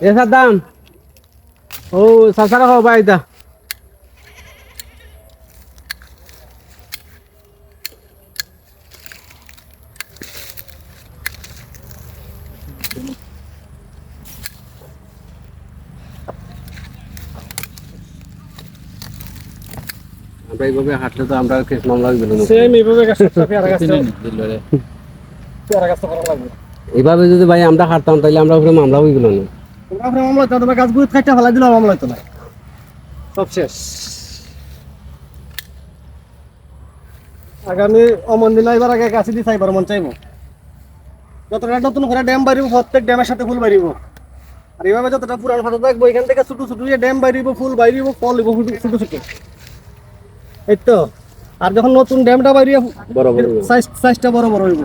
এ সাদ্দাম ও সাসারা খাও বাইদা আমরা এইভাবে হাঁটলে তো আমরা কেস মামলা সেম এইভাবে এইভাবে যদি ভাই আমরা হাঁটতাম তাহলে আমরা উপরে মামলা হয়ে গেল না। আপনার মামলা তোমার গাছগুলো কাটটা ফেলা দিলাম মামলা হইতো না। সব শেষ। আগামী অমন দিন এবার আগে গাছে দিয়ে চাইবার মন চাইব। যতটা নতুন করে ড্যাম বাড়িব প্রত্যেক ড্যামের সাথে ফুল বাড়িব। আর এইভাবে যতটা পুরান ফাটা থাকব এখান থেকে ছোট ছোট যে ড্যাম বাড়িব ফুল বাড়িব ফল হইব ছোট ছোট। এই তো আর যখন নতুন ড্যামটা বাড়িয়ে বড় বড় সাইজ সাইজটা বড় বড় হইব।